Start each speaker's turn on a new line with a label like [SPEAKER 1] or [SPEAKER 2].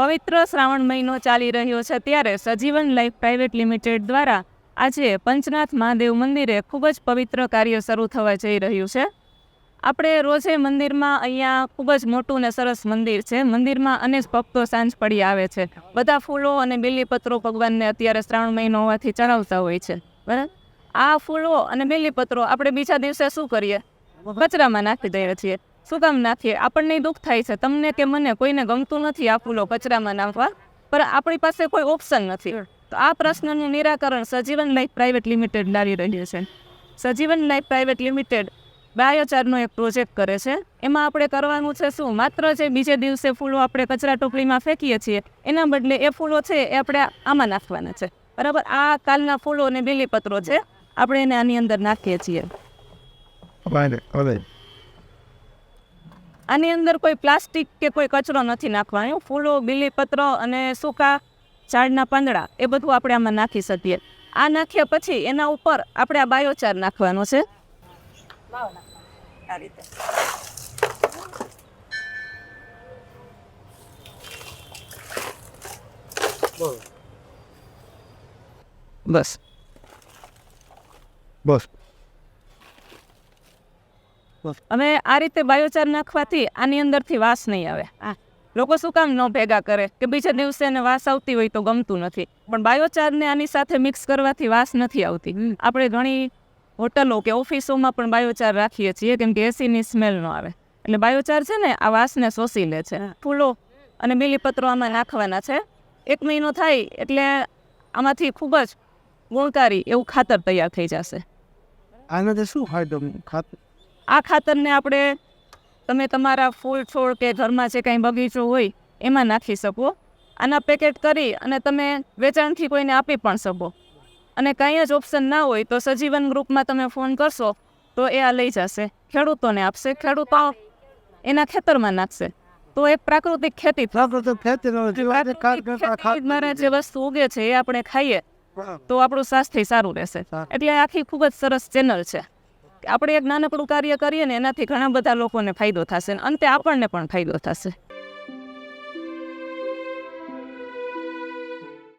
[SPEAKER 1] પવિત્ર શ્રાવણ મહિનો ચાલી રહ્યો છે ત્યારે સજીવન લાઈફ પ્રાઇવેટ લિમિટેડ દ્વારા આજે પંચનાથ મહાદેવ મંદિરે ખૂબ જ પવિત્ર કાર્ય શરૂ થવા જઈ રહ્યું છે. આપણે રોજે મંદિરમાં અહીંયા ખૂબ જ મોટું ને સરસ મંદિર છે. મંદિરમાં અનેક ભક્તો સાંજ પડી આવે છે. બધા ફૂલો અને બેલીપત્રો ભગવાનને અત્યારે શ્રાવણ મહિનો હોવાથી ચડાવતા હોય છે. બરાબર? આ ફૂલો અને બેલીપત્રો આપણે બીજા દિવસે શું કરીએ? કચરામાં નાખી દઈએ છીએ. શું કામ નાખીએ આપણને દુઃખ થાય છે. તમને કે મને કોઈને ગમતું નથી આ ફૂલો કચરામાં નાખવા. પણ આપણી પાસે કોઈ ઓપ્શન નથી. તો આ પ્રશ્નનું નિરાકરણ સજીવન લાઈફ પ્રાઇવેટ લિમિટેડ લાવી રહ્યું છે. સજીવન લાઈફ પ્રાઇવેટ લિમિટેડ બાયોચારનો એક પ્રોજેક્ટ કરે છે. એમાં આપણે કરવાનું છે શું? માત્ર જે બીજે દિવસે ફૂલો આપણે કચરા ટોપલીમાં ફેંકીએ છીએ એના બદલે એ ફૂલો છે એ આપણે આમાં નાખવાના છે. બરાબર? આ કાલના ફૂલો અને બેલીપત્રો છે. આપણે એને આની અંદર નાખીએ છીએ. આની અંદર કોઈ પ્લાસ્ટિક કે કોઈ કચરો નથી નાખવાનો ફૂલો, બીલીપત્ર અને સૂકા ઝાડના પાંદડા એ બધું આપણે આમાં નાખી શકીએ. આ નાખ્યા પછી એના ઉપર આપણે આ બાયોચાર નાખવાનો છે. આ રીતે. બસ.
[SPEAKER 2] બસ.
[SPEAKER 1] હવે આ રીતે બાયોચાર નાખવાથી આની અંદરથી વાસ નહીં આવે. લોકો શું કામ ન ભેગા કરે કે બીજા દિવસે એને વાસ આવતી હોય તો ગમતું નથી. પણ બાયોચારને આની સાથે મિક્સ કરવાથી વાસ નથી આવતી. આપણે ઘણી હોટલો કે ઓફિસોમાં પણ બાયોચાર રાખીએ છીએ કેમ કે એસીની સ્મેલ ન આવે. એટલે બાયોચાર છે ને આ વાસને શોષી લે છે. ફૂલો અને બીલીપત્રો આમાં નાખવાના છે. એક મહિનો થાય એટલે આમાંથી ખૂબ જ ગુણકારી એવું ખાતર તૈયાર થઈ જશે.
[SPEAKER 2] આનાથી શું ફાયદો? ખાત
[SPEAKER 1] આ ખાતરને આપણે તમે તમારા ફૂલ છોડ કે ઘરમાં જે કાંઈ બગીચો હોય એમાં નાખી શકો. આના પેકેટ કરી અને તમે વેચાણથી કોઈને આપી પણ શકો. અને કાંઈ જ ઓપ્શન ના હોય તો સજીવન ગ્રુપમાં તમે ફોન કરશો તો એ આ લઈ જશે. ખેડૂતોને આપશે. ખેડૂતો એના ખેતરમાં નાખશે. તો એક પ્રાકૃતિક ખેતી દ્વારા જે વસ્તુ ઉગે છે એ આપણે ખાઈએ તો આપણું સ્વાસ્થ્ય સારું રહેશે. એટલે આખી ખૂબ જ સરસ ચેનલ છે. આપણે એક નાનકડું કાર્ય કરીએ ને એનાથી ઘણા બધા લોકોને ફાયદો થશે અને અંતે આપણને પણ ફાયદો થશે.